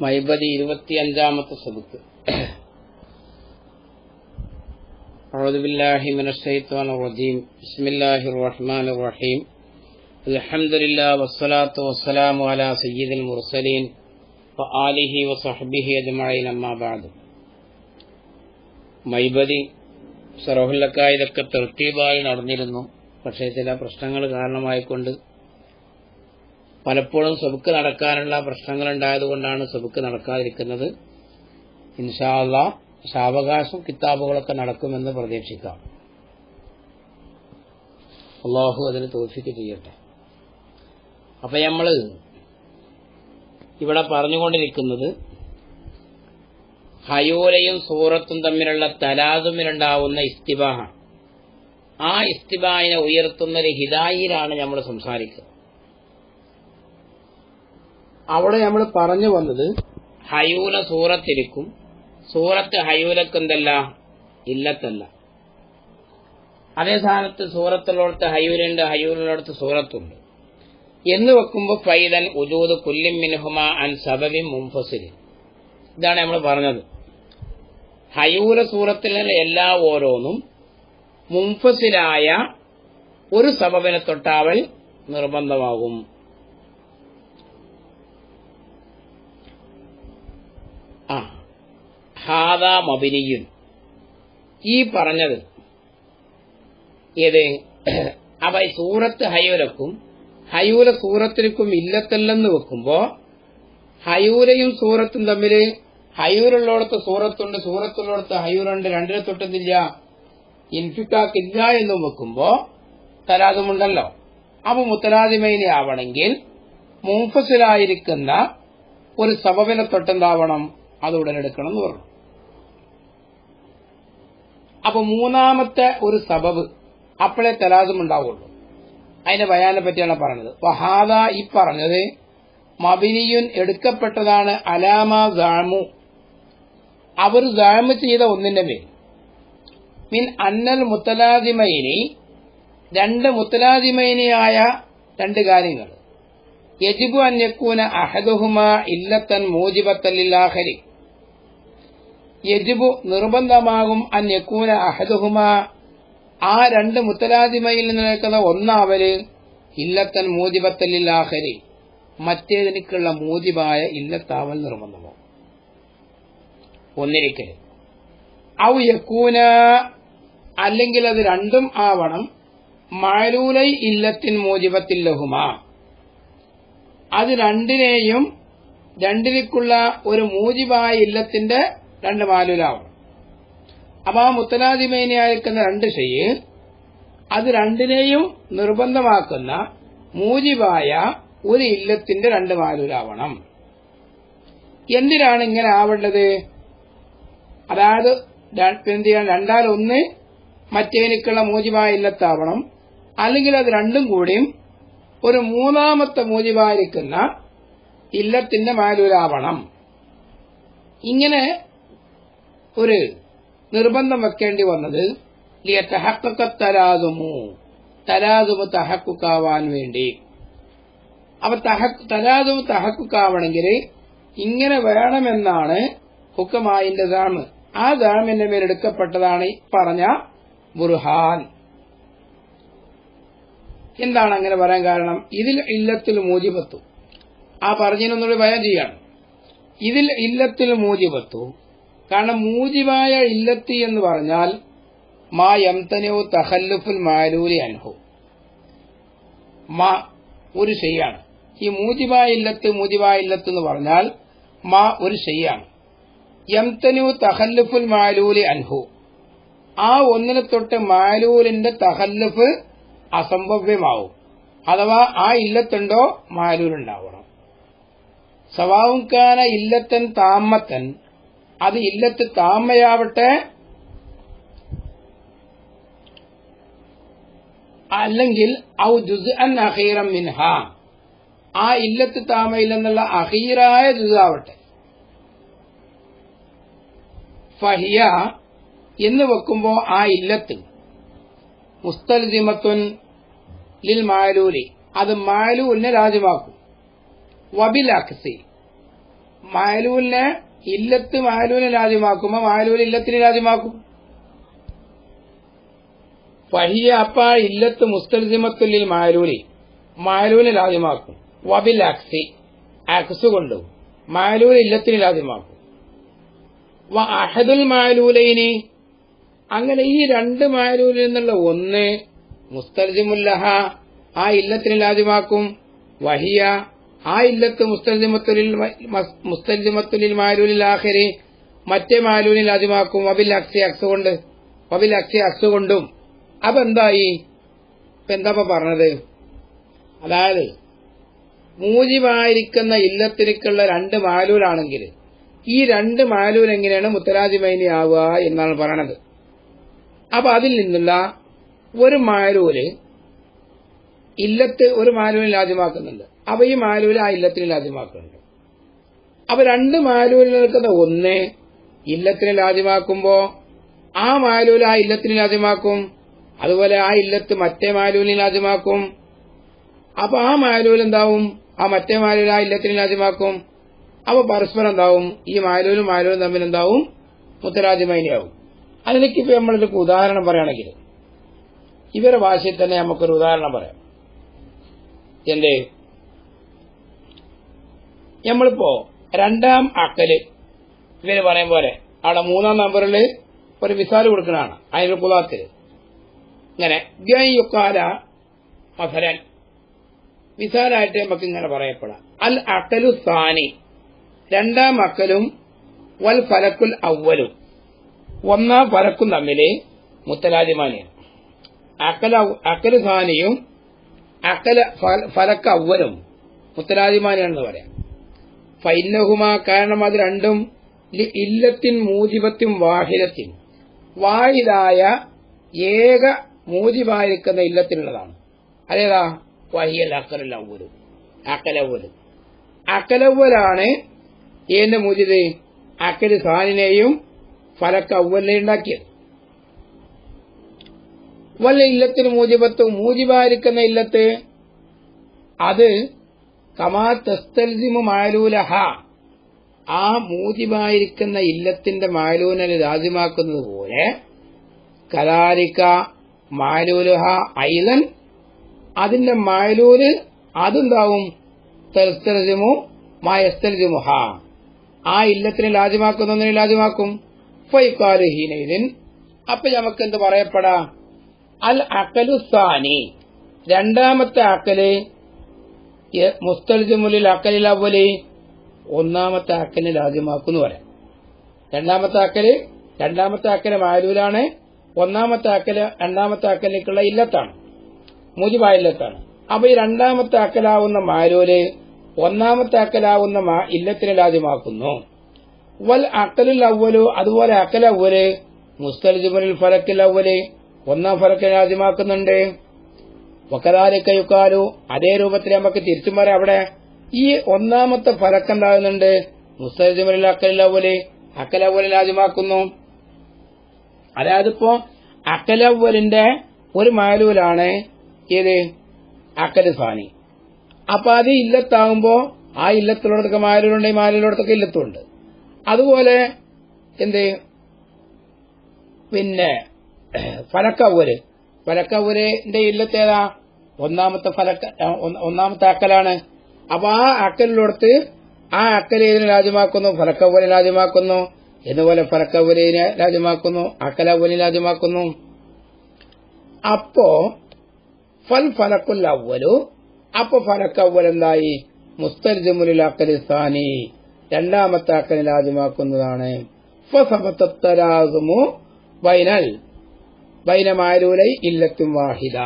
മൈബതി ഇരുപത്തിയഞ്ചാമത്തെ സബുക്ക് أعوذ بالله من الشيطان الرجيم بسم الله الرحمن الرحيم الحمد لله والصلاة والسلام على سيد المرسلين وآله وصحبه أجمعين أما بعد മൈബതി സറോഹുല്ലക്ക ഇതൊക്കെ തെർത്തീബായി നടന്നിരുന്നു പക്ഷേ ചില പ്രശ്നങ്ങൾ കാരണമായിക്കൊണ്ട് പലപ്പോഴും സബുക്ക് നടക്കാനുള്ള പ്രശ്നങ്ങൾ ഉണ്ടായതുകൊണ്ടാണ് സബുക്ക് നടക്കാതിരിക്കുന്നത്. ഇൻഷാല്ല സാവകാശം കിതാബുകളൊക്കെ നടക്കുമെന്ന് പ്രതീക്ഷിക്കാം. അള്ളാഹു അതിന് തോഫിക്ക് ചെയ്യട്ടെ. അപ്പൊ നമ്മൾ ഇവിടെ പറഞ്ഞുകൊണ്ടിരിക്കുന്നത് ഹയോലയും സൂറത്തും തമ്മിലുള്ള തലാതുമിലുണ്ടാവുന്ന ഇസ്തിബാഹ ആ ഇസ്തിബാഹിനെ ഉയർത്തുന്ന ഒരു ഹിതായിലാണ് നമ്മൾ സംസാരിക്കുക അവിടെ നമ്മൾ പറഞ്ഞു വന്നത് ഹയൂല സൂറത്തിരിക്കും. സൂറത്ത് ഹയൂലക്കെന്തല്ല? ഇല്ലത്തല്ല. അതേ സ്ഥാനത്ത് സൂറത്തുള്ളടത്ത് ഹയൂലുണ്ട് ഹയൂലുള്ളടത്ത് സൂറത്തുണ്ട്. എന്ന് വെക്കുമ്പോൾ ഫൈദൻ ഉജൂദ് കുല്ലിം മിൻഹുമ അൻ സബബിൻ മുംഫസിൽ ഇതാണ് നമ്മൾ പറഞ്ഞത്. ഹയൂല സൂറത്തിലെ എല്ലാ ഓരോന്നും മുംഫസിലായ ഒരു സബബിനെ തൊട്ടാവൽ നിർബന്ധമാകും. ആ. ഹാദാ ഈ പറഞ്ഞത് ഏത്? അവ സൂറത്ത് ഹയൂലക്കും ഹയൂല സൂറത്തിലേക്കും ഇല്ലത്തല്ലെന്ന് വെക്കുമ്പോ ഹയൂലയും സൂറത്തും തമ്മിൽ ഹയൂരുള്ളടത്ത് സൂറത്തുണ്ട് സൂറത്തുള്ളടത്ത് ഹയൂറുണ്ട് രണ്ടിനെ തൊട്ടതില്ല ഇൻഫിക്കാക്കില്ല എന്നും വെക്കുമ്പോ തലാദുമുണ്ടല്ലോ. അപ്പൊ മുത്തലാദിമൈനി ആവണമെങ്കിൽ മുംഫസിലായിരിക്കുന്ന ഒരു സബബിനെ തൊട്ടെന്താവണം? അത് ഉടനെടുക്കണം എന്ന് പറഞ്ഞു. അപ്പൊ മൂന്നാമത്തെ ഒരു സബബ് അപ്പോഴേ തലാസും ഉണ്ടാവുള്ളൂ. അതിന്റെ ബയാനെ പറ്റിയാണ് പറഞ്ഞത്. വഹാദ ഈ പറഞ്ഞത് മബിനിയുൻ എടുക്കപ്പെട്ടതാണ് അലാമ ഗാമു അവർ ഗാമ് ചെയ്ത ഒന്നിന്റെ മേൽ മിൻ അന്നൽ മുത്തലാദിമൈനി രണ്ട് മുത്തലാദിമൈനിയായ രണ്ട് കാര്യങ്ങൾ. യജിബു അന്യക്കൂന അഹദുഹുമ ഇല്ലത്തൻ മൂജിബത്തല്ലാഹരി യജിബു നിർബന്ധമാകും അന്യക്കൂല അഹദുഹുമ. ആ രണ്ട് മുത്തലാദിമയിൽ നിൽക്കുന്ന ഒന്നാവര് ഇല്ലത്തൻ മൂജിബത്തല്ലാഹരി മറ്റേതിനേക്കുള്ള മൂജിബായ ഇല്ലത്താവൽ നിർബന്ധമാകും. ഒന്നിരിക്കൽ ഔ യക്കൂന അല്ലെങ്കിൽ അത് രണ്ടും ആവണം. മാലൂലൈ ഇല്ലത്തിൻ മൂജിബത്തിൽ അത് രണ്ടിനെയും രണ്ടിലേക്കുള്ള ഒരു മൂജിബായ ഇല്ലത്തിന്റെ രണ്ട് മാലുലാവും. അപ്പൊ ആ മുത്തലാദിമേനിയായിരിക്കുന്ന രണ്ട് ഷെയ്യ് അത് രണ്ടിനെയും നിർബന്ധമാക്കുന്ന മൂജിബായ ഒരു ഇല്ലത്തിന്റെ രണ്ട് മാലൂലാവണം. എന്തിനാണ് ഇങ്ങനെ ആവേണ്ടത്? അതായത് എന്ത് ചെയ്യാൻ രണ്ടാൽ ഒന്ന് മറ്റേനിക്കുള്ള മൂജിബായ ഇല്ലത്താവണം. അല്ലെങ്കിൽ അത് രണ്ടും കൂടിയും ഒരു മൂന്നാമത്തെ മൂജിബായിരിക്കുന്ന ഇല്ലത്തിന്റെ മാലൂരാവണം ഇങ്ങനെ ഒരു നിർബന്ധം വെക്കേണ്ടി വന്നത് തരാതുമു തലാതുമു തഹക്കുക്കാവാൻ വേണ്ടി. അപ്പൊ തലാതുമു തഹക്കുക്കാവണമെങ്കിൽ ഇങ്ങനെ വേണമെന്നാണ് ഹുക്കമായിന്റെ ദാമ് ആ ദാമിന്റെ മേലെടുക്കപ്പെട്ടതാണ് പറഞ്ഞ ബുർഹാൻ. എന്താണ് അങ്ങനെ പറയാൻ കാരണം? ഇതിൽ ഇല്ലത്തിൽ മൂജിബത്തു. ആ പറഞ്ഞതിനൊന്നുകൂടി ഭയം ചെയ്യാണ്. ഇതിൽ ഇല്ലത്തിൽ മൂജിബത്തു കാരണം മൂജിബായ ഇല്ലത്തി എന്ന് പറഞ്ഞാൽ മാ യംതനോ തഹല്ലുഫുൽ മാലൂലി അനുഭവം മാ ഒരു ശരിയാണ് ഈ മൂജിബായ ഇല്ലത്ത് മൂജിബായ ഇല്ലത്ത് എന്ന് പറഞ്ഞാൽ മാ ഒരു ശരിയാണ് യംതനു തഹല്ലുഫുൽ മാലൂലി അൻഹു. ആ ഒന്നിനെ തൊട്ട് മാലൂലിന്റെ തഹല്ലുഫ് അസംഭവ്യമാവും. അഥവാ ആ ഇല്ലത്തുണ്ടോ മാലൂലുണ്ടാവണം. സവാവുംകാന ഇല്ലത്തൻ താമത്തൻ അത് ഇല്ലത്ത് താമയാവട്ടെ അല്ലെങ്കിൽ ഔ ജുസ് അൻ അഹീറം മിൻഹ. ആ ഇല്ലത്ത് താമയിൽ നിന്നുള്ള അഹീറായ ജുസാവട്ടെ ഫഹിയ എന്ന് വെക്കുമ്പോ ആ ഇല്ലത്ത്. മുസ്തൽസിമത്തുൻ ലിൽ മാലൂലി. അത് മാലൂലിനെ രാജ്യമാക്കും വബിൽ അക്സി. മാലൂലിനെ ഇല്ലത്ത് മാലൂലിനെ രാജ്യമാക്കുമ്പോ മാലൂൽ ഇല്ലത്തിന് രാജ്യമാക്കും. ഫഹിയ അപ്പ ഇല്ലത്ത് മുസ്തൽസിമത്തുല്ലിൽ മാലൂലി മാലൂലിനെ രാജ്യമാക്കും. വബിൽ ആക്സി ആക്സ് കൊണ്ടു. മാലൂൽ ഇല്ലത്തിന് രാജ്യമാക്കും. വ അഹദുൽ അങ്ങനെ ഈ രണ്ട് മാലൂലിൽ നിന്നുള്ള ഒന്ന് മുസ്തൽജിമുല്ലഹ ആ ഇല്ലത്തിന് രാജ്യമാക്കും. വഹിയ ആ ഇല്ലത്ത് മുസ്തൽജിമത്തുലിൽ മുസ്തൽജിമത്തുലിൽ മാലൂലിൽ ആഖിരി മറ്റേ മാലൂലിൽ അതിമാക്കും വബിൽ അക്സി അക്സ് കൊണ്ട് വബിൽ അക്സി അക്സ് കൊണ്ടും അപ്പൊ എന്തായി പറഞ്ഞത്? അതായത് മൂജിമായിരിക്കുന്ന ഇല്ലത്തിലേക്കുള്ള രണ്ട് മാലൂലാണെങ്കിൽ ഈ രണ്ട് മാലൂൽ എങ്ങനെയാണ് മുത്തലാജിമൈനി ആവുക എന്നാണ് പറയണത്. അപ്പൊ അതിൽ നിന്നുള്ള ഒരു മാലൂൽ ഇല്ലത്ത് ഒരു മാലൂലിൽ രാജ്യമാക്കുന്നുണ്ട് അപ്പൊ ഈ മാലൂൽ ആ ഇല്ലത്തിന് ലാദ്യമാക്കുന്നുണ്ട് അപ്പൊ രണ്ട് മാലൂലിൽ നിൽക്കുന്ന ഒന്ന് ഇല്ലത്തിന് ലാദ്യമാക്കുമ്പോ ആ മാലൂൽ ആ ഇല്ലത്തിന് ലാദ്യമാക്കും അതുപോലെ ആ ഇല്ലത്ത് മറ്റേ മാലൂലിന് ലാദ്യമാക്കും അപ്പൊ ആ മാലൂൽ എന്താവും? ആ മറ്റേ മാലൂൽ ആ ഇല്ലത്തിന് ലാദ്യമാക്കും അപ്പൊ പരസ്പരം എന്താവും? ഈ മാലൂലും മാലൂലും തമ്മിൽ എന്താവും? മുത്തരാജ്യമൈനിയാവും അതിലേക്ക് ഇപ്പൊ നമ്മളൊരു ഉദാഹരണം പറയുകയാണെങ്കിൽ ഇവരുടെ ഭാഷയിൽ തന്നെ നമുക്കൊരു ഉദാഹരണം പറയാം. എന്തേ? നമ്മളിപ്പോ രണ്ടാം അക്കൽ. ഇവർ പറയും പോലെ അവിടെ മൂന്നാം നമ്പറിൽ ഒരു വിസാൽ കൊടുക്കുന്നതാണ് അതിന്റെ കുലാത്തിൽ ഇങ്ങനെ ഗൈയുക്കാല മസരൻ വിസാലായിട്ട് നമുക്ക് ഇങ്ങനെ പറയപ്പെടാം. അൽ അക്കലു സാനി. രണ്ടാം അക്കലും വൽ ഫലക്കുൽ അവലും ഒന്നാം ഫലക്കും തമ്മിൽ മുത്തലാജിമാനിയാണ് അക്കല അക്കൽ സാനിയും അക്കല ഫലക്ക് അവലും മുത്തലാജിമാനിയാണെന്ന് പറയാം. ഫൈനഹുമ കാരണം അത് രണ്ടും ഇല്ലത്തിൻ മൂജിബത്തിൻ വാഹിദത്തിൻ വാഹിദായ ഏക മൂജിബായിരിക്കുന്ന ഇല്ലത്തിനുള്ളതാണ്. അതേതാ? വഹിയൽ അക്കലവലും അക്കലവലും അക്കലവലാണ് ഏന്റെ മൂജിത് അക്കൽ സാനിനെയും ഫലക്ക് അവലിനെ ഉണ്ടാക്കിയത്. വല്ല ഇല്ലത്തിന് മൂജിബത്ത് മൂജിബായിരിക്കുന്ന ഇല്ലത്ത് അത് കമാ തസ്തൽസിമു മാലൂലഹ. ആ മൂതിമായിരിക്കുന്ന ഇല്ലത്തിന്റെ മാലൂനന് രാജ്യമാക്കുന്നത് പോലെ കലാരിക്ക മാലൂലുഹ ഐലൻ അതിന്റെ മാലൂൽ അതെന്താവും? തൽസ്തൽസിമു മായസ്തൽസിമുഹ ആ ഇല്ലത്തിനെ രാജ്യമാക്കുന്നതിന് രാജ്യമാക്കും ഫൈക്കാൽ ഹീനയിലിൻ അപ്പൊ നമുക്ക് എന്ത് പറയപ്പെടാ? അൽ അക്കലുസാനി രണ്ടാമത്തെ അക്കൽ മുസ്തൽജുമുലിൽ അക്കലിൽ അവലി ഒന്നാമത്തെ അക്കലിൽ ആദ്യമാക്കുന്നു പറയാം. രണ്ടാമത്തെ അക്കൽ രണ്ടാമത്തെ അക്കൽ മാലൂലാണ് ഒന്നാമത്തെ അക്കൽ രണ്ടാമത്തെ അക്കലിലേക്കുള്ള ഇല്ലത്താണ്. മുജിബായില്ലത്താണ്. അപ്പൊ ഈ രണ്ടാമത്തെ അക്കലാവുന്ന മാലൂൽ ഒന്നാമത്തെ അക്കലാവുന്ന ഇല്ലത്തിനെ ലാജ്യമാക്കുന്നു. വൽ അക്കലിൽ അവലു അതുപോലെ അക്കലവൽ മുസ്തൽജുമുലിൽ ഫലക്കിൽ അവൽ ഒന്നാം ഫലക്കിൽ വക്കതാലിക്കയുക്കാലു അതേ രൂപത്തിൽ നമുക്ക് തിരിച്ചും പറയാം അവിടെ. ഈ ഒന്നാമത്തെ ഫലക്കുണ്ടാകുന്നുണ്ട് മുസ്തലിമുലിൽ അക്കലവൽ അക്കലവലിൽ ആദ്യമാക്കുന്നു അതായത് ഇപ്പോ അക്കലവലിന്റെ ഒരു മാലൂലാണ് ഏത്? അക്കൽ സാനി. അപ്പൊ അത് ഇല്ലത്താകുമ്പോ ആ ഇല്ലത്തിലോടത്തൊക്കെ മാലൂലുണ്ട് ഈ മാലൂലോടത്തൊക്കെ ഇല്ലത്തുണ്ട്. അതുപോലെ എന്ത്? പിന്നെ ഫലക്കവൽ ഫലക്കവലിന്റെ ഇല്ലത്തേതാ ഒന്നാമത്തെ ഫലക്ക ഒന്നാമത്തെ അക്കലാണ്. അപ്പൊ ആ അക്കലിലോടത്ത് ആ അക്കൽ ഏതിനെ രാജ്യമാക്കുന്നു? ഫലക്കവലിനെ രാജ്യമാക്കുന്നു. എന്നുപോലെ ഫലക്കവലിനെ രാജ്യമാക്കുന്നു അക്കലവലിനെ രാജ്യമാക്കുന്നു. അപ്പോ ഫൽ ഫലക്കുൽ അവലു അപ്പൊ ഫലക്കവൽ എന്തായി മുസ്തർജമുലിൽ അക്കലിസ്ഥാനി രണ്ടാമത്തെ അക്കലിനെ രാജ്യമാക്കുന്നതാണ്. ഫസമത്തരാകുമു ബൈനൽ ബൈനമാരൂലൈ ഇല്ലത്തും വാഹിദ.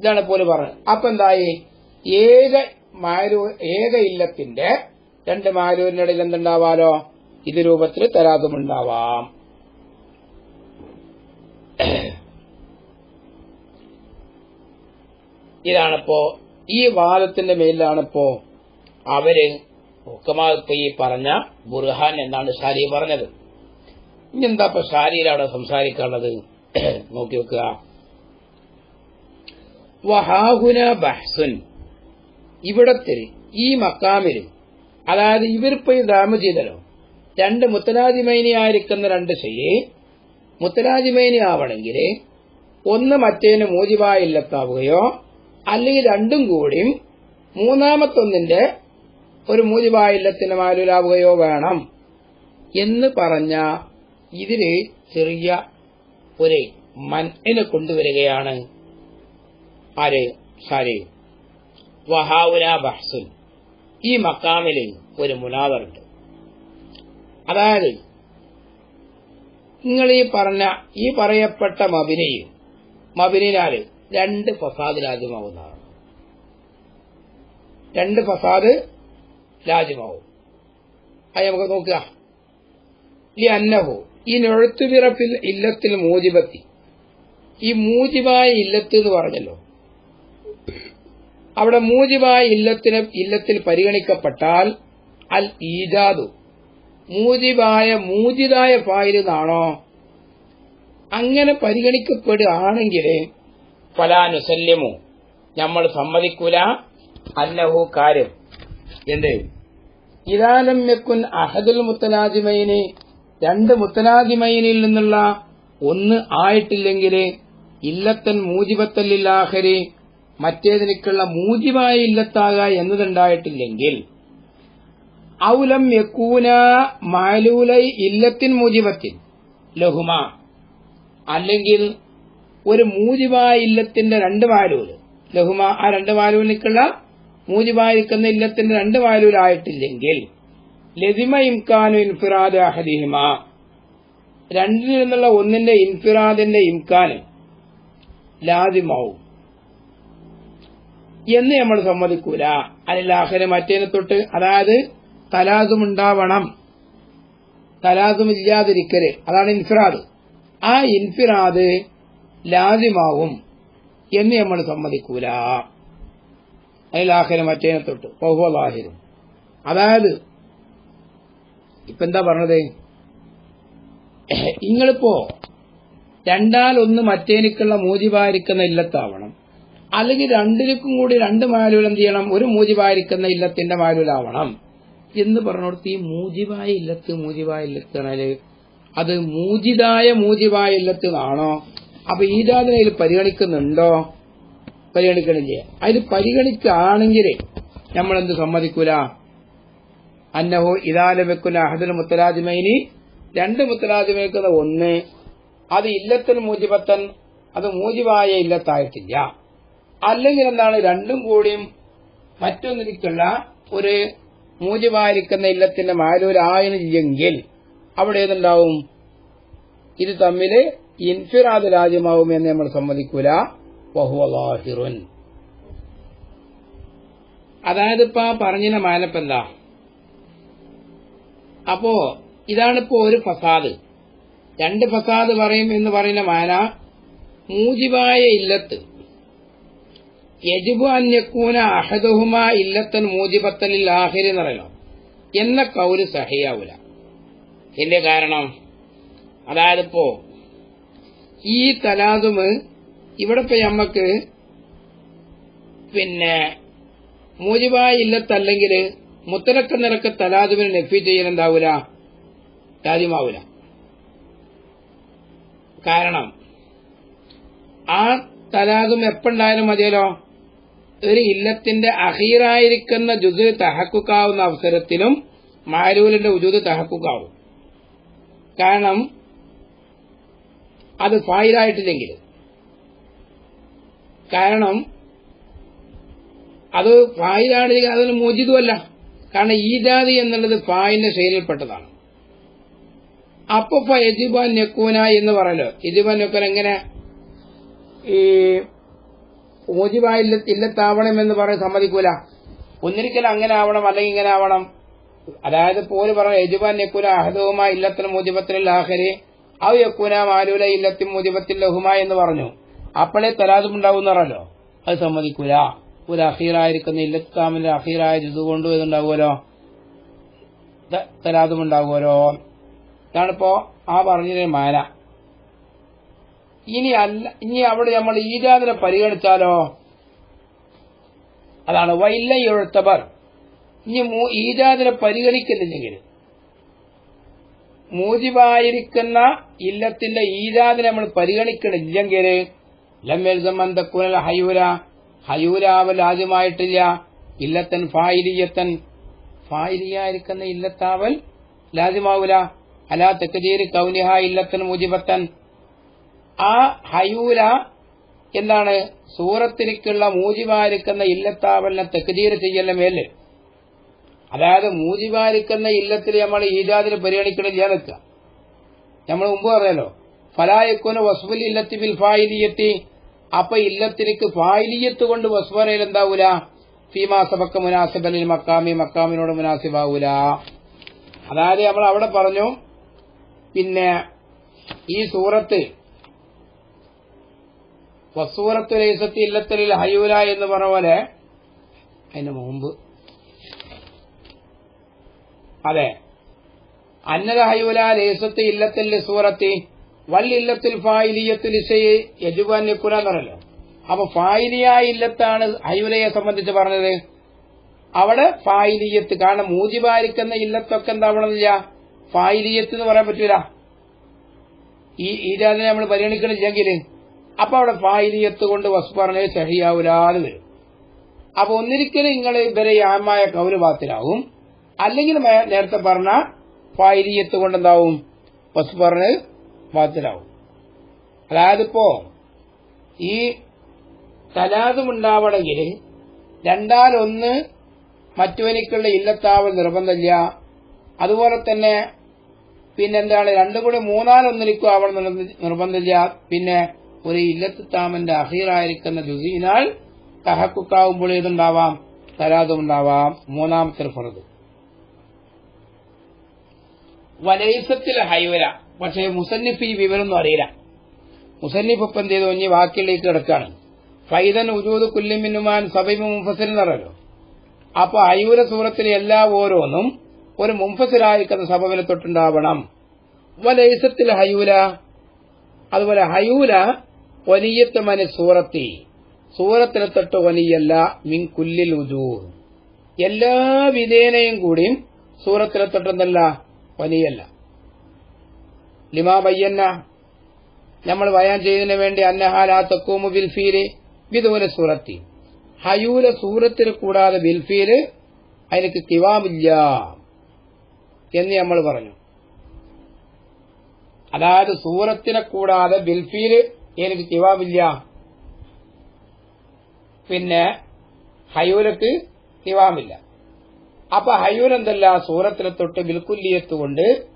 ഇതാണ് പോലെ പറഞ്ഞത്. അപ്പൊ എന്തായി? ഏക മാരൂ ഏക ഇല്ലത്തിന്റെ രണ്ട് മാരൂരിനിടയിൽ എന്തുണ്ടാവാലോ? ഇത് രൂപത്തിൽ തരാതുമുണ്ടാവാം. ഇതാണിപ്പോ ഈ വാദത്തിന്റെ മേലിലാണിപ്പോ അവർ ഒക്കമാപ്പ് ഈ പറഞ്ഞ ബുർഹാൻ എന്നാണ് ഷാരി പറഞ്ഞത്. ഇനി എന്താ ഇപ്പൊ ഷാരിയിൽ സംസാരിക്കാനുള്ളത്? നോക്കി വെക്കുക വഹാഹുന ബഹ്സുൻ. ഇവിടത്തിൽ ഈ മക്കാമിൽ അതായത് ഇവരിപ്പോ ദാമ ചെയ്തല്ലോ. രണ്ട് മുത്തലാജിമൈനി ആയിരിക്കുന്ന രണ്ട് ശൈലി മുത്തലാജിമൈനി ആവണമെങ്കിൽ ഒന്ന് മറ്റേന് മൂജിബായ ഇല്ലത്താവുകയോ അല്ലെങ്കിൽ രണ്ടും കൂടിയും മൂന്നാമത്തൊന്നിന്റെ ഒരു മൂജിബായ ഇല്ലത്തിന് മാലുലാവുകയോ വേണം എന്ന് പറഞ്ഞ ഇതിൽ ചെറിയ ഒരു മനസ്സിന് കൊണ്ടുവരികയാണ്. ആര്? സാരി. വഹാവുല ബഹ്സുൻ. ഈ മക്കാമിൽ ഒരു മുനാദറുണ്ട്. അതായത് നിങ്ങൾ ഈ പറഞ്ഞ ഈ പറയപ്പെട്ട മബിനെയും മബിനിനാല് രണ്ട് ഫസാദ് രാജ്യമാവുന്നതാണ് രണ്ട് ഫസാദ് രാജ്യമാവും അത് നമുക്ക് നോക്കുക. ഈ അന്നഹു ഈ നെഴുത്തുപിറപ്പിൽ ഇല്ലത്തിൽ മൂജിബത്തി. ഈ മൂജിബായ ഇല്ലത്ത് എന്ന് പറഞ്ഞല്ലോ. അവിടെ മൂജിബായ ഇല്ലത്തിന് ഇല്ലത്തിൽ പരിഗണിക്കപ്പെട്ടാൽ അൽ ഈജാദു. മൂജിബായ മൂജിതായ പായിരുന്നാണോ അങ്ങനെ പരിഗണിക്കപ്പെടുകയാണെങ്കിൽ ഫലാനുസല്യമോ നമ്മൾ സമ്മതിക്കൂല. അന്നഹു കാര്യം. എന്ത്? മെക്കുൻ അഹദുൽ മുത്തലാജിമൈന് രണ്ട് മുത്തലാദിമയിനിൽ നിന്നുള്ള ഒന്ന് ആയിട്ടില്ലെങ്കിൽ ഇല്ലത്തൻ മൂജിബത്തല്ലാഹരി മറ്റേതിനേക്കുള്ള മൂജിബായ ഇല്ലത്താക എന്നതുണ്ടായിട്ടില്ലെങ്കിൽ. ഔലം യക്കൂന മാലൂലൈ ഇല്ലത്തിൻ മൂജിബത്തിൻ ലഹുമ. അല്ലെങ്കിൽ ഒരു മൂജിബായ ഇല്ലത്തിന്റെ രണ്ട് മാലൂൽ. ലഹുമ ആ രണ്ട് മാലൂലിലേക്കുള്ള മൂജിബായിരിക്കുന്ന ഇല്ലത്തിന്റെ രണ്ട് മാലൂലായിട്ടില്ലെങ്കിൽ ലതിമ ഇംകാനു ഇൻഫിറാദ് അഹദിഹിമ. രണ്ടിൽ നിന്നുള്ള ഒന്നിന്റെ ഇൻഫിറാദിന്റെ ഇംകാന് ലാദിമാവും എന്ന് നമ്മൾ സമ്മതിക്കൂല. അനിലാഹന് മറ്റേനെ തൊട്ട് അതായത് തലാസുമുണ്ടാവണം. തലാസുമില്ലാതിരിക്കൽ. അതാണ് ഇൻഫിറാദ്. ആ ഇൻഫിറാദ് ലാദിമാവും എന്ന് നമ്മൾ സമ്മതിക്കൂല. അനിലാഹന് മറ്റേനെ തൊട്ട്. ബഹുലാഹിരും അതായത് ഇപ്പൊ എന്താ പറഞ്ഞത്? നിങ്ങളിപ്പോ രണ്ടാൽ ഒന്ന് മറ്റേനിക്കുള്ള മൂജിബായിരിക്കുന്ന ഇല്ലത്താവണം. അല്ലെങ്കിൽ രണ്ടിനും കൂടി രണ്ട് മാലൂൽ എന്ത് ചെയ്യണം? ഒരു മൂജിബായിരിക്കുന്ന ഇല്ലത്തിന്റെ മാലൂലാവണം എന്ന് പറഞ്ഞോടത്ത് ഈ മോചിപായ ഇല്ലത്ത് മോചിപായ ഇല്ലത്ത് അത് മൂജിതായ മോചിപായ ഇല്ലത്ത് ആണോ? അപ്പൊ ഈജാദിനെ അതിൽ പരിഗണിക്കുന്നുണ്ടോ? പരിഗണിക്കണില്ലേ. അതിൽ പരിഗണിക്കുകയാണെങ്കിൽ നമ്മളെന്ത് സമ്മതിക്കൂല? അന്നഹു ഇതാലബെക്കുന്ന അഹദുൽ മുത്തലാജിമൈനി രണ്ട് മുത്തലാജിമേക്കുന്ന ഒന്ന് അത് ഇല്ലത്തിൽ മൂജിബത്തൻ അത് മൂജിബായ ഇല്ലത്തായിട്ടില്ല. അല്ലെങ്കിൽ എന്താണ് രണ്ടും കൂടിയും മറ്റൊന്നിലേക്കുള്ള ഒരു മൂജിബായിരിക്കുന്ന ഇല്ലത്തിന്റെ മാലൂരായെങ്കിൽ അവിടെ ഏതുണ്ടാവും? ഇത് തമ്മിൽ ഇൻഫിറാദ് രാജ്യമാവും എന്ന് നമ്മൾ സമ്മതിക്കൂല. വഹുവാഹിറുൻ അതായത് ഇപ്പൊ പറഞ്ഞ മാനപ്പ് എന്താ അപ്പോ ഇതാണിപ്പോ ഒരു ഫസാദ്. രണ്ട് ഫസാദ് പറയും എന്ന് പറയുന്ന മാന മൂജിബായ ഇല്ലത്ത്. യജുബു അന്യക്കൂന അഹദുഹുമ ഇല്ലത്തൻ മൂജിബത്തലിൽ ആഹിരി എന്ന് എന്ന കൗര് സഹിയാവൂല. എന്റെ കാരണം അതായത് ഇപ്പോ ഈ തലാദുമ് ഇവിടെ ഇപ്പൊ നമ്മക്ക് പിന്നെ മൂജിബായ ഇല്ലത്തല്ലെങ്കിൽ മുത്തലക്ക നിരക്ക് തലാദുവിനെ നെഫി എന്താവൂല കാര്യമാവൂല. കാരണം ആ തലാദും എപ്പോണ്ടായാലും മതിയല്ലോ. ഒരു ഇല്ലത്തിന്റെ അഹീറായിരിക്കുന്ന ജുദ് തഹക്കുക്കാവുന്ന അവസരത്തിലും മാരൂലിന്റെ ഉജുദ് തഹക്കുക്കാവും. കാരണം അത് ഫായിലായിട്ടില്ലെങ്കിൽ. കാരണം അത് ഫായിലാണെങ്കിൽ അതിന് മോചിതുമല്ല കാരണം ഈജാതി എന്നുള്ളത് ഫായിന്റെ ശൈലിയിൽപ്പെട്ടതാണ് അപ്പൊ യജിബാൻ നെക്കൂന എന്ന് പറയലോ യജിബാൻ നെക്കൂന എങ്ങനെ? ഈ മോജിബായ ഇല്ലത്താവണം എന്ന് പറയാൻ സമ്മതിക്കൂല. ഒന്നിരിക്കലും അങ്ങനെ ആവണം അല്ലെങ്കിൽ ഇങ്ങനെ ആവണം. അതായത് പോൽ പറഞ്ഞ യജുബാൻ യക്കൂന അഹദവുമായ ഇല്ലത്തിന് മോജിബത്തിൽ ആഹരി ഔ യക്കൂന മാലൂല ഇല്ലത്തിൻ മോജിബത്തിൽ ലഹുമ എന്ന് പറഞ്ഞു. അപ്പോഴേ തലാദും ഉണ്ടാവും പറഞ്ഞല്ലോ. അത് സമ്മതിക്കൂല. ഒരു അഹീറായിരിക്കുന്ന ഇല്ലത്താമിന്റെ അഹീറായ ജുദു കൊണ്ടു ഇതുണ്ടാവുമല്ലോ? തലാദും ഉണ്ടാകുമല്ലോ ഇതാണിപ്പോ ആ പറഞ്ഞതിന് മാന. ഇനി അല്ല ഇനി അവിടെ നമ്മൾ ഈജാദിനെ പരിഗണിച്ചാലോ? അതാണ് വൈല്ല എഴുത്തവർ ഇനി ഈജാദിനെ പരിഗണിക്കുന്നില്ലെങ്കിൽ മൂജിബായിരിക്കുന്ന ഇല്ലത്തിന്റെ ഈജാദിനെ നമ്മൾ പരിഗണിക്കണില്ലെങ്കിൽ ലമ്മേൽ ലമ്യൽസമന്തക്കുനൽ ഹയൂര ഹയൂരാവൽ ആദ്യമായിട്ടില്ല ഇല്ലത്തൻ ഫായിലിയത്തൻ. ഫായിലിയായിരിക്കുന്ന ഇല്ലത്താവൽ ലാദ്യമാവൂല അലാ തെക്കുതീര് കൗനിഹ ഇല്ലത്തൻ മുജിബത്തൻ. ആ ഹയൂല എന്താണ്? സൂറത്തിലേക്കുള്ള മൂജിബായിരിക്കുന്ന ഇല്ലത്താവലിനെ തെക്കുതീര് ചെയ്യല്ല മേൽ അതായത് മൂജിബായിരിക്കുന്ന ഇല്ലത്തിൽ നമ്മൾ ഈജാദിന് പരിഗണിക്കണില്ല നിൽക്കുക നമ്മൾ മുമ്പ് പറഞ്ഞല്ലോ. ഫലായക്കുന് വസ്ബുൽ ഇല്ലത്തി ബിൽ ഫായിലിയത്തി. അപ്പൊ ഇല്ലത്തിലേക്ക് ഫായിലിയത്ത് കൊണ്ട് വസ്വരയിൽ എന്താവൂല? ഫീമാ സബക്ക മുനാസിബലിൽ മക്കാമി മക്കാമിനോട് മുനാസിബാവൂല. അതായത് നമ്മൾ അവിടെ പറഞ്ഞു പിന്നെ ഈ സൂറത്ത് വസൂറത്തു ലൈസത്തി ഇല്ലത്തലിൽ ഹയൂല എന്ന് പറഞ്ഞ പോലെ അതിന് മുമ്പ്. അതെ. അന്നത ഹയൂല ലൈസത്തി ഇല്ലത്തിൽ സൂറത്തി വൽ ഇല്ലത്തിൽ ഫായിലിയത്തിൽ ഇസയെ യജുബാൻ നിക്കുന എന്നല്ലോ അപ്പൊ ഫായിലിയ ഇല്ലത്താണ് ഹൈവലയെ സംബന്ധിച്ച് പറഞ്ഞത്. അവിടെ ഫായിലിയത്ത് കാരണം മൂജിബാരിക്കുന്ന ഇല്ലത്തൊക്കെ എന്താവണമെന്നില്ല. ഫായിലിയത്ത് എന്ന് പറയാൻ പറ്റൂല. ഈ ഈരാതിനെ നമ്മൾ പരിഗണിക്കണില്ലെങ്കിൽ അപ്പൊ അവിടെ ഫായിലിയത്ത് കൊണ്ട് വസ് പറഞ്ഞത് ശരിയാവൂലാതെ വരും. അപ്പൊ ഒന്നിരിക്കലും നിങ്ങൾ ഇവരെ യാമായ കൗലുപാത്തിലാവും അല്ലെങ്കിൽ നേരത്തെ പറഞ്ഞ ഫായിലിയത്ത് കൊണ്ട് എന്താവും വസ് പറഞ്ഞ് ബാത്തിലാവും അതായത് ഇപ്പോ ഈ തലാദുമുണ്ടാവണമെങ്കിൽ രണ്ടാലൊന്ന് മറ്റവനിക്കുള്ള ഇല്ലത്താവൽ നിർബന്ധമില്ല. അതുപോലെ തന്നെ പിന്നെന്താണ് രണ്ടും കൂടി മൂന്നാലൊന്നിലേക്കും ആവണം നിർബന്ധമില്ല. പിന്നെ ഒരു ഇല്ലത്ത് താമന്റെ അഹീറായിരിക്കുന്ന ജുസീനാൽ തഹക്കുക്കാവുമ്പോൾ ഇതുണ്ടാവാം തലാദും ഉണ്ടാവാം മൂന്നാമത്തെ ഫറത് വലൈസത്തിൽ ഹൈവര പക്ഷേ മുസന്നിഫ് ഈ വിവരമൊന്നും അറിയില്ല. മുസന്നിഫ് ഇപ്പം എന്ത് ചെയ്തു? ഇനി വാക്കിലേക്ക് കിടക്കാണ് ഫൈതൻ ഉജൂദ് കുല്ലിമിനുമാൻ സബൈബ് മുഫസിൽ എന്നറിയല്ലോ അപ്പൊ അയൂര സൂറത്തിലെ എല്ലാ ഓരോന്നും ഒരു മുംഫസിലായിരിക്കുന്ന സബവിനെ തൊട്ടുണ്ടാവണം. വലൈസത്തിൽ ഹയൂല. അതുപോലെ ഹയൂല വലിയത്ത് മനി സൂറത്തി. സൂറത്തിനെ തൊട്ട് വനിയല്ല മിൻ കുല്ലിൽ ഉജൂ. എല്ലാ വിധേനയും കൂടിയും സൂറത്തിലെ തൊട്ടെന്നല്ല വനിയല്ല. ലിമാ ബയ്യന്ന. നമ്മൾ വയാൻ ചെയ്തതിനു വേണ്ടി അന്നഹാലാ തക്കൂമു വിദൂല സൂറത്തി. ഹയൂല സൂറത്തിന് കൂടാതെ ബിൽഫീൽ അതിനക്ക് കിവാമില്ല എന്ന് നമ്മൾ പറഞ്ഞു. അതായത് സൂറത്തിനെ കൂടാതെ ബിൽഫീൽ എനിക്ക് കിവാമില്ല. പിന്നെ ഹയൂലക്ക് കിവാമില്ല. അപ്പൊ ഹയൂൽ എന്തല്ല സൂറത്തിനെ തൊട്ട് ബിൽക്കുല്ലിയത്ത് കൊണ്ട്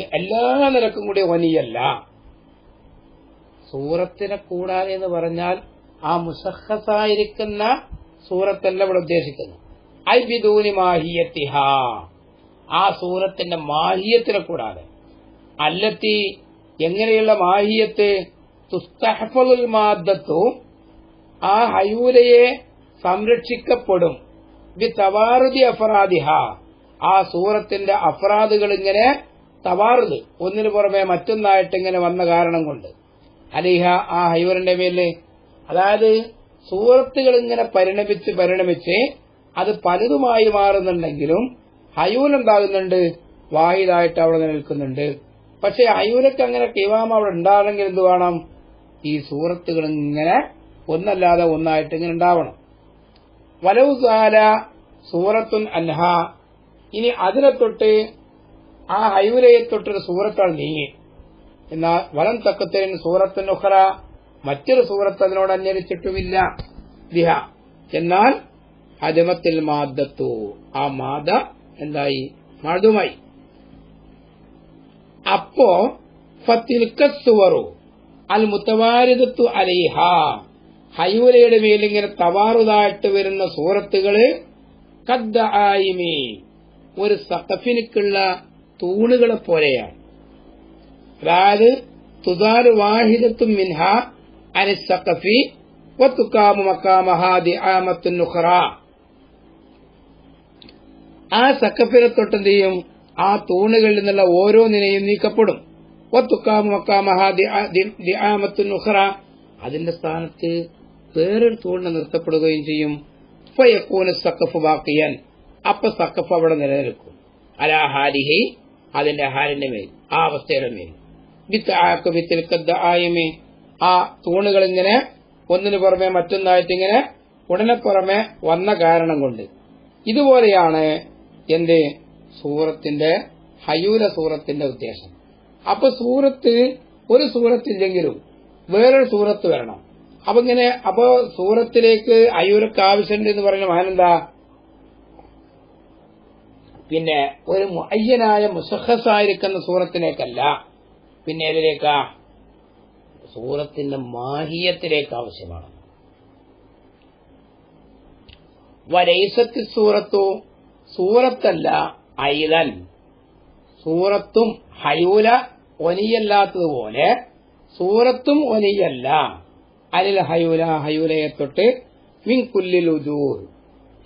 എല്ലാ നിരക്കും കൂടി വനിയല്ല. സൂറത്തിനെ കൂടാതെ എന്ന് പറഞ്ഞാൽ ആ മുസഹസായിരിക്കുന്ന സൂറത്തല്ല ഇവിടെ ഉദ്ദേശിക്കുന്നു ഐ ബിദൂനി മാഹിയത്തിഹ. ആ സൂറത്തിന്റെ മാഹിയത്തിനെ കൂടാതെ. അല്ലത്തി എങ്ങനെയുള്ള മാഹിയത്ത്? തുസ്തഹഫലുൽ മാദ്ദത്തു. ആ ഹയൂലയെ സംരക്ഷിക്കപ്പെടും. വി തവാറുദി അഫറാദിഹ. ആ സൂറത്തിന്റെ അഫറാദുകൾ ഇങ്ങനെ തവാറുത്. ഒന്നിനു പുറമെ മറ്റൊന്നായിട്ട് ഇങ്ങനെ വന്ന കാരണം കൊണ്ട്. അലിഹ ആ ഹൈവറിന്റെ മേൽ അതായത് സൂറത്തുകൾ ഇങ്ങനെ പരിണമിച്ച് പരിണമിച്ച് അത് പലതുമായി മാറുന്നുണ്ടെങ്കിലും ഹയൂൽ എന്താകുന്നുണ്ട്? വാഹിദായിട്ട് അവിടെ നിൽക്കുന്നുണ്ട്. പക്ഷെ ഹയൂലക്ക് അങ്ങനെ കിവാമ അവിടെ ഉണ്ടാവണമെങ്കിൽ എന്ത് വേണം? ഈ സൂറത്തുകൾ ഇങ്ങനെ ഒന്നല്ലാതെ ഒന്നായിട്ട് ഇങ്ങനെ ഉണ്ടാവണം. വലവുകാല സൂറത്തുൻ അൻഹ. ഇനി അതിനെ തൊട്ട് ആ ഹൈവലയെ തൊട്ടൊരു സൂറത്താണ് നീങ്ങി എന്നാൽ വലം തക്കത്തിന് സൂറത്തുൻ ഉഖറ മറ്റൊരു സൂറത്ത് അതിനോട് അന്വരിച്ചിട്ടുമില്ല. ദിഹ. എന്നാൽ ഹജമത്തിൽ മാദത്തു. ആ മാദ എന്തായി? മഴതുമായി അപ്പോ ഫത്തിൽക്കത്തുവറു അൽ മുത്തവാരിദത്തു അലിഹ. ഹയൂലയുടെ മേലിങ്ങനെ തവാറുതായിട്ട് വരുന്ന സൂറത്തുകൾ കദ്ദ ആയിമി ഒരു സഖഫിനുക്കുള്ള തൂണുകളെ പോലെയാണ് അതായത് തുതാരു വാഹിദത്തും മിൻഹ അനിസഖഫി വത്തുക്കാമു മക്കാമഹാദി ആമത്തുൻ നുഖറ. ആ സക്കഫിനെ തൊട്ടെന്ത് ചെയ്യും ആ തൂണുകളിൽ നിന്നുള്ള ഓരോന്നിനെയും നീക്കപ്പെടും. വത്തുക്കാമു മക്കാമഹാദി ആമത്തുൻ നുഖറ. അതിന്റെ സ്ഥാനത്ത് വേറൊരു തൂണിനെ നിർത്തപ്പെടുകയും ചെയ്യും. ഫയക്കൂന സക്കഫ് ബാക്കിയാൻ അപ്പൊ സക്കഫ് അവിടെ നിലനിൽക്കും. അലാ ഹാരിഹി അതിന്റെ ഹാരിന്റെ മേൽ ആ അവസ്ഥയുടെ മേൽ. വിത്ത് ആക്ക് വിത്തിൽ ആയമേ. ആ തൂണുകൾ ഇങ്ങനെ ഒന്നിനു പുറമെ മറ്റൊന്നായിട്ട് ഇങ്ങനെ ഉടനെ പുറമെ വന്ന കാരണം കൊണ്ട്. ഇതുപോലെയാണ് എന്റെ സൂറത്തിന്റെ ഹയൂല സൂറത്തിന്റെ ഉദ്ദേശം. അപ്പൊ സൂറത്ത് ഒരു സൂറത്തില്ലെങ്കിലും വേറൊരു സൂറത്ത് വരണം. അപ്പൊ ഇങ്ങനെ അപ്പോ സൂറത്തിലേക്ക് അയ്യൂരക്ക് ആവശ്യമുണ്ട് എന്ന് പറയുന്ന മാനെന്താ പിന്നെ ഒരു മുഅയ്യനായ മുസഹസായിരിക്കുന്ന സൂറത്തിലേക്കല്ല. പിന്നെ ഏതിലേക്കാ? സൂറത്തിന്റെ മാഹിയത്തിലേക്ക് ആവശ്യമാണ്. വരൈസത്തി സൂറത്തു സൂറത്തല്ല ഐലൻ. സൂറത്തും ഹയൂല ഒനിയല്ലാത്തതുപോലെ സൂറത്തും ഒനിയല്ല. അനിൽ ഹയൂല ഹയൂലയെ തൊട്ട് മിൻ ഉജൂർ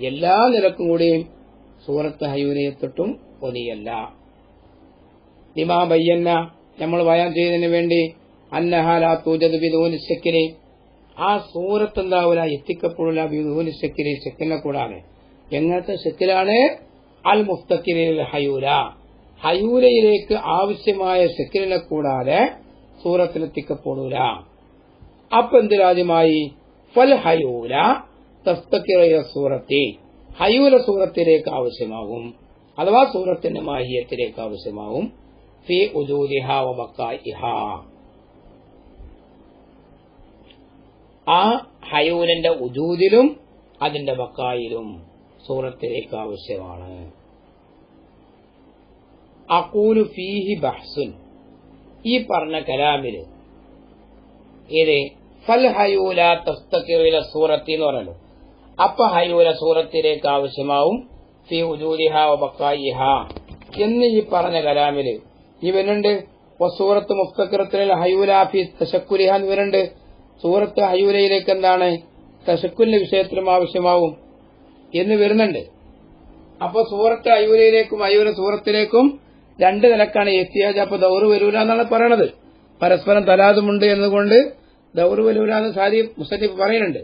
എല്ലാ നിരക്കും കൂടിയും സൂറത്ത് ഹയൂനയെ തൊട്ടും ഒനിയല്ല ലിമാ ബയ്യന്ന നമ്മൾ ബയാൻ ചെയ്തതിനു വേണ്ടി അന്നഹാലാ തൂജത് ബിദൂനി ശക്കിനെ ആ സൂറത്ത് എന്താവൂല എത്തിക്കപ്പോഴില്ല ബിദൂനി ശക്കിനെ ശക്കിനെ കൂടാതെ. എങ്ങനത്തെ ശക്കിലാണ് അൽ മുസ്തക്കിനിൽ ഹയൂല. ഹയൂലയിലേക്ക് ആവശ്യമായ ശക്കിനെ കൂടാതെ സൂറത്തിലെത്തിക്കപ്പെടൂല അപ്പൊ എന്തിനാദ്യമായി ഫൽ ഹയൂല തസ്തക്കിറയ സൂറത്തി. ഹയൂല സൂറത്തിലേക്ക് ആവശ്യമാകും. അഥവാ സൂറത്തിന്റെ മാഹിയത്തിലേക്ക് ആവശ്യമാകും. ഫി ഉജൂദിഹ വബക്കായിഹ ആ ഹയൂലിന്റെ ഉദൂദിലും അതിന്റെ വക്കായിലും സൂറത്തിലേക്ക് ആവശ്യമാണ്. അക്കൂലു ഫീഹി ബഹ്സുൻ. ഈ പറഞ്ഞ കലാമിൽ. ഇത് ഫൽ ഹയൂല തസ്തക്കിറില സൂറത്തി എന്ന് അപ്പ ഹൈവുല സൂറത്തിലേക്ക് ആവശ്യമാവും. ഫി ഉജൂരിഹ ഒബക്കായിഹ എന്ന് ഈ പറഞ്ഞ കലാമിൽ ഇവനുണ്ട്. സൂറത്ത് മുസ്തക്രത്തിൽ ഹയൂല ഫി തശക്കുലിഹ ഇവനുണ്ട്. സൂറത്ത് ഹയൂലയിലേക്ക് എന്താണ്? തശക്കുലിന്റെ വിഷയത്തിലും ആവശ്യമാവും എന്ന് വരുന്നുണ്ട്. അപ്പൊ സൂറത്ത് അയൂലയിലേക്കും അയൂല സൂറത്തിലേക്കും രണ്ട് നിലക്കാണ് എത്തിയാജ് അപ്പൊ ദൗറ് വരൂല എന്നാണ് പറയണത്. പരസ്പരം തലാതുമുണ്ട് എന്നതുകൊണ്ട് ദൗറ് വരൂല എന്ന് സാരി മുസന്നിഫ് പറയുന്നുണ്ട്.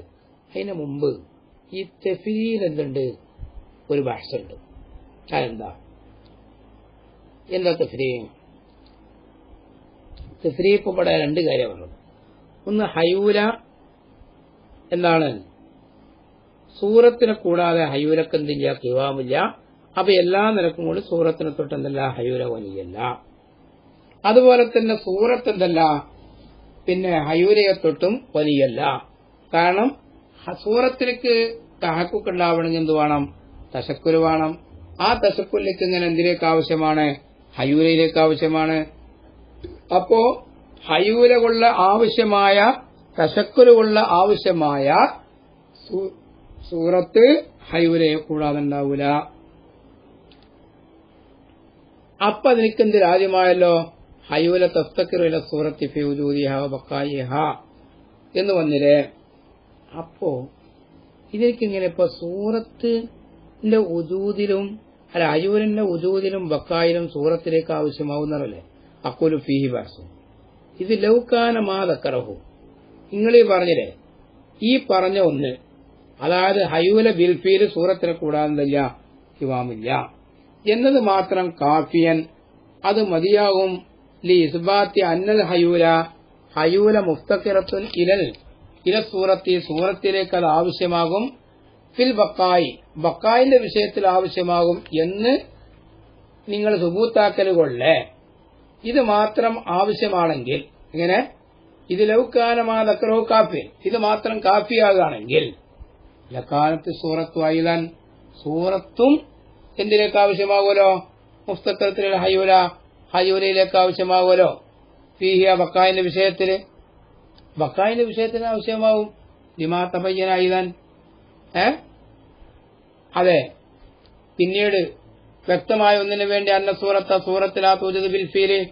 അതിന് മുമ്പ് ഈ തെഫീൽ എന്തുണ്ട്? ഒരു ഭാഷയുണ്ട് അതെന്താ? എന്താ തെഫ്രീ? തെഫ്രീ ഇപ്പൊ ഇവിടെ രണ്ട് കാര്യം പറഞ്ഞു ഒന്ന് ഹയൂല എന്താണ്? സൂറത്തിനെ കൂടാതെ ഹയൂലക്ക് എന്തില്ല കിവാമില്ല അപ്പൊ എല്ലാ നിരക്കും കൂടി സൂറത്തിനെ തൊട്ട് എന്തല്ല? ഹയൂല വലിയല്ല. അതുപോലെ തന്നെ സൂറത്ത് എന്തല്ല? പിന്നെ ഹയൂലയെ തൊട്ടും വലിയല്ല. കാരണം സൂറത്തിലേക്ക് തഹക്കുക്ക് ഉണ്ടാവണമെങ്കിൽ എന്ത് വേണം? തശക്കുര് വേണം. ആ തശക്കുലിലേക്ക് ഇങ്ങനെ എന്തിലേക്ക് ആവശ്യമാണ്? ഹയൂലയിലേക്ക് ആവശ്യമാണ്. അപ്പോ ഹയൂല കൊള്ള ആവശ്യമായ തശക്കുരുള്ള ആവശ്യമായ സൂറത്ത് ഹയൂലയെ കൂടാതെ ഉണ്ടാവൂല. അപ്പൊ നിനക്ക് എന്ത് രാജ്യമായല്ലോ ഹയൂല തസ്തക്കിറുല സൂറത്തി ഫിജൂദിഹ ബക്കായിഹ എന്ന് വന്നില്ലേ? അപ്പോ ഇതിലേക്കിങ്ങനെ ഇപ്പൊ സൂറത്തിന്റെ ഉദൂതിലും അല്ല അയൂരിന്റെ ഉദൂതിലും ബക്കായിലും സൂറത്തിലേക്ക് ആവശ്യമാവുന്നതല്ലേ? അക്കുലു ഫീഹി ബാസു ഇത് ലൗക്കാന മാതക്കറഹു നിങ്ങളീ പറഞ്ഞില്ലേ? ഈ പറഞ്ഞ ഒന്ന് അതായത് ഹയൂല ബിൽഫീൽ സൂറത്തിനെ കൂടാനില്ല ഇവാമില്ല എന്നത് മാത്രം കാഫിയൻ അത് മതിയാകും ലി ഇസ്ബാത്തി അന്നൽ ഹയൂല ഹയൂല മുഫ്തക്കിറത്തുൽ ഇലൽ. ഇല സൂറത്തി സൂറത്തിലേക്ക് അത് ആവശ്യമാകും. ഫിൽ ബക്കായി ബക്കായിന്റെ വിഷയത്തിൽ ആവശ്യമാകും എന്ന് നിങ്ങൾ സുബൂത്താക്കലുകൊള്ളേ ഇത് മാത്രം ആവശ്യമാണെങ്കിൽ ഇങ്ങനെ ഇത് ലൗക്കാനമാ ലക്രോ കാഫി ഇത് മാത്രം കാഫിയാകുകയാണെങ്കിൽ ലക്കാലത്ത് സൂറത്തു അയിലാൻ സൂറത്തും എന്തിലേക്ക് ആവശ്യമാകുമല്ലോ? മുസ്തക്കത്തിലെ ഹയൂല ഹയൂലയിലേക്ക് ആവശ്യമാകുമല്ലോ? ഫീഹിയ ബക്കായിന്റെ വിഷയത്തിൽ ബക്കായിന്റെ വിഷയത്തിന് ആവശ്യമാവും. ലിമാ താൻ ഏ? അതെ. പിന്നീട് വ്യക്തമായ ഒന്നിനു വേണ്ടി അന്ന സൂറത്ത സൂറത്തിലാ തൂജത് ബിൽഫീൽ.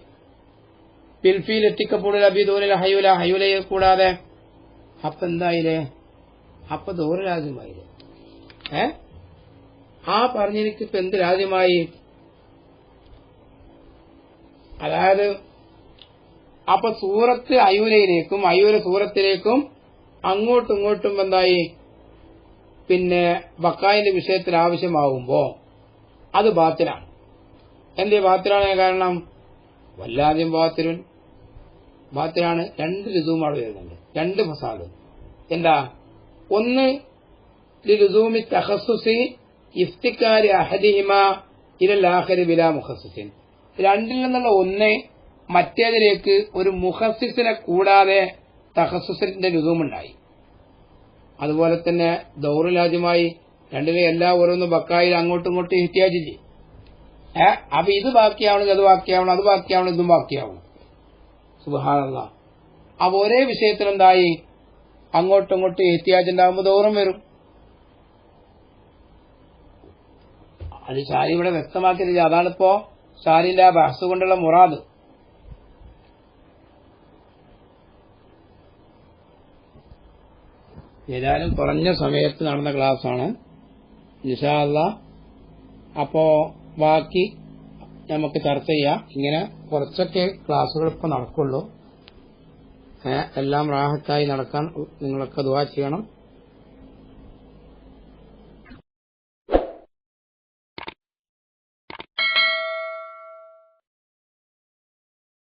ബിൽഫീൽ എത്തിക്കപ്പെടുക അബിദൂരിൽ ഹയൂല ഹയൂലയെ കൂടാതെ. അപ്പൊ എന്തായില്ലേ? അപ്പൊ ദൂര രാജ്യമായില്ലേ? ഏ? ആ പറഞ്ഞിരിക്കുന്ന എന്ത് രാജ്യമായി? അതായത് അപ്പൊ സൂറത്ത് അയൂരയിലേക്കും അയൂര സൂറത്തിലേക്കും അങ്ങോട്ടും ഇങ്ങോട്ടും എന്തായി? പിന്നെ ബക്കായിന്റെ വിഷയത്തിൽ ആവശ്യമാവുമ്പോ അത് ബാത്തിലാണ്. എന്തേ ബാത്തിലാണ് കാരണം? വല്ലാതെയും ബാത്തിരുൻ ബാത്തിലാണ് രണ്ട് ഋതുവുമാണ് വരുന്നുണ്ട്. രണ്ട് ഫസാദ്. എന്താ? ഒന്ന് ലിരുസൂമി തഹസുസി ഇഫ്തിക്കാരി അഹദിഹിമ ഇരലാഹരി ബിലാ മുഹസുസിൻ രണ്ടിൽ നിന്നുള്ള ഒന്ന് മറ്റേതിലേക്ക് ഒരു മുഹസിസിനെ കൂടാതെ തഹസുസിന്റെ രൂപമുണ്ടായി അതുപോലെ തന്നെ ദൗറിലാദ്യമായി രണ്ടിലെ എല്ലാ ഓരോന്നും ബക്കായിൽ അങ്ങോട്ടും ഇങ്ങോട്ടും ഇഹ്ത്യാജി ചെയ്യും. അപ്പൊ ഇത് ബാക്കിയാവണം അത് ബാക്കിയാവണം അത് ബാക്കിയാവണം ഇതും ബാക്കിയാവണം. സുബഹാനല്ല. അപ്പൊ ഒരേ വിഷയത്തിൽ എന്തായി അങ്ങോട്ടും ഇങ്ങോട്ടും എഹ്തിയാജ് ഉണ്ടാകുമ്പോൾ ദൂരം വരും. അത് ഷാരി ഇവിടെ വ്യക്തമാക്കിയില്ല അതാണിപ്പോ ഷാരിന്റെ ആ ബഹസ് കൊണ്ടുള്ള മുറാദ്. ഏതായാലും കുറഞ്ഞ സമയത്ത് നടന്ന ക്ലാസ്സാണ്. നിഷാല്ല അപ്പോ ബാക്കി നമുക്ക് ചർച്ച ചെയ്യാം. ഇങ്ങനെ കുറച്ചൊക്കെ ക്ലാസ്സുകൾ ഇപ്പൊ നടക്കുള്ളൂ. എല്ലാം റാഹത്തായി നടക്കാൻ നിങ്ങളൊക്കെ ദുവാ ചെയ്യണം.